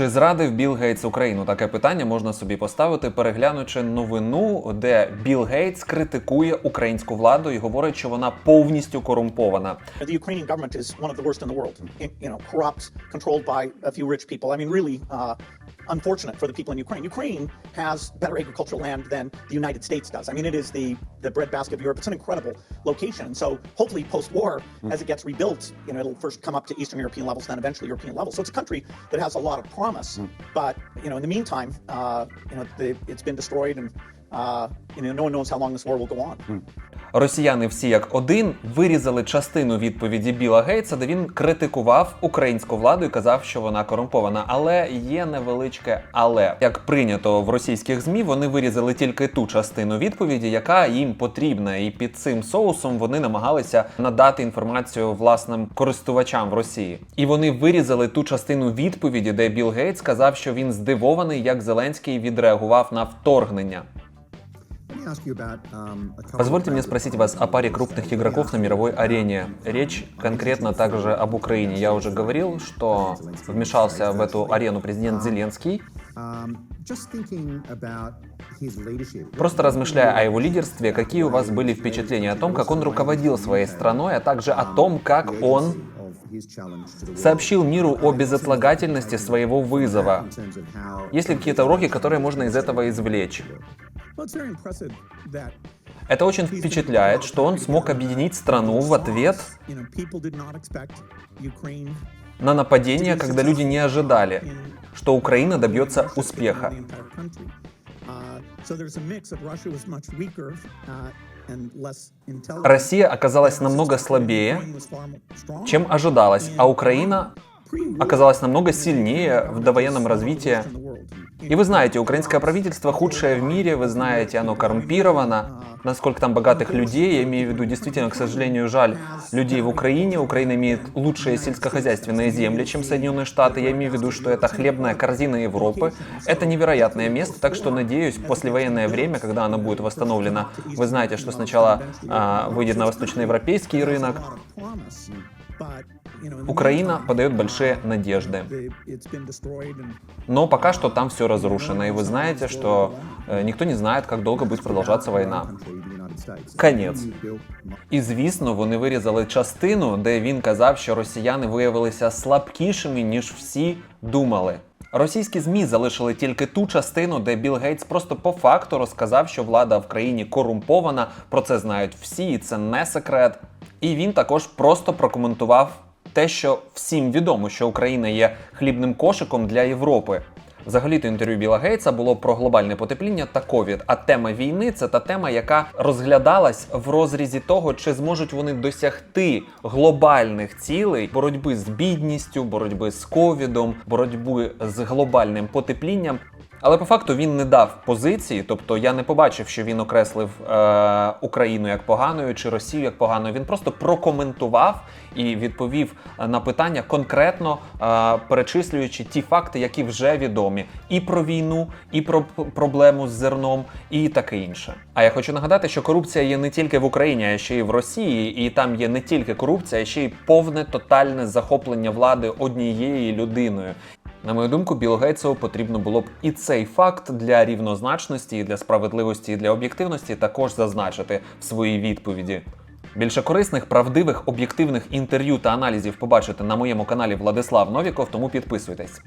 Чи зрадив Білл Гейтс Україну? Таке питання можна собі поставити, переглянучи новину, де Білл Гейтс критикує українську владу і говорить, що вона повністю корумпована. The Ukrainian government is one of the worst in the world. You know, corrupt, controlled by a few rich people. I mean, really uh, unfortunate for the people in Ukraine. Ukraine has better agricultural land than the United States does. I mean, it is the the breadbasket of Europe. It's an incredible location. So, hopefully, post-war, as it gets rebuilt, you know, it'll first come up to Eastern European levels, then eventually European levels. So it's a country that has a lot of promise. But you know, in the meantime, uh, you know, the, it's been destroyed, and Росіяни всі як один вирізали частину відповіді Біла Гейтса, де він критикував українську владу і казав, що вона корумпована. Але є невеличке але як прийнято в російських змі, вони вирізали тільки ту частину відповіді, яка їм потрібна, і під цим соусом вони намагалися надати інформацію власним користувачам в Росії. І вони вирізали ту частину відповіді, де Білл Гейтс сказав, що він здивований, як Зеленський відреагував на вторгнення. Позвольте мне спросить вас о паре крупных игроков на мировой арене. Речь конкретно также об Украине. Я уже говорил, что вмешался в эту арену президент Зеленский. Просто размышляя о его лидерстве, какие у вас были впечатления о том, как он руководил своей страной, а также о том, как он сообщил миру о безотлагательности своего вызова? Есть ли какие-то уроки, которые можно из этого извлечь? Это очень впечатляет, что он смог объединить страну в ответ на нападение, когда люди не ожидали, что Украина добьется успеха. Россия оказалась намного слабее, чем ожидалось, а Украина оказалась намного сильнее в довоенном развитии. И вы знаете, украинское правительство худшее в мире, вы знаете, оно коррумпировано. Насколько там богатых людей, я имею в виду, действительно, к сожалению, жаль людей в Украине. Украина имеет лучшие сельскохозяйственные земли, чем Соединенные Штаты. Я имею в виду, что это хлебная корзина Европы. Это невероятное место, так что, надеюсь, послевоенное время, когда оно будет восстановлено, вы знаете, что сначала а, выйдет на восточноевропейский рынок, Украина подает большие надежды. Но пока что там все разрушено, и вы знаете, что э, никто не знает, как долго будет продолжаться война. Конець. І звісно, вони вирізали частину, де він казав, що росіяни виявилися слабкішими, ніж всі думали. Російські змі залишили тільки ту частину, де Білл Гейтс просто по факту розказав, що влада в країні корумпована. Про це знають всі, і це не секрет. І він також просто прокоментував те, що всім відомо, що Україна є хлібним кошиком для Європи. Взагалі-то інтерв'ю Біла Гейтса було про глобальне потепління та ковід. А тема війни це та тема, яка розглядалась в розрізі того, чи зможуть вони досягти глобальних цілей боротьби з бідністю, боротьби з ковідом, боротьби з глобальним потеплінням. Але по факту він не дав позиції, тобто я не побачив, що він окреслив е, Україну як поганою чи Росію як поганою. Він просто прокоментував і відповів на питання конкретно е, перечислюючи ті факти, які вже відомі, і про війну, і про проблему з зерном, і таке інше. А я хочу нагадати, що корупція є не тільки в Україні, а ще й в Росії, і там є не тільки корупція, а ще й повне тотальне захоплення влади однією людиною. На мою думку, Білу Гейтсу потрібно було б і цей факт для рівнозначності, і для справедливості, і для об'єктивності також зазначити в своїй відповіді. Більше корисних, правдивих, об'єктивних інтерв'ю та аналізів побачите на моєму каналі Владислав Новіков, тому підписуйтесь.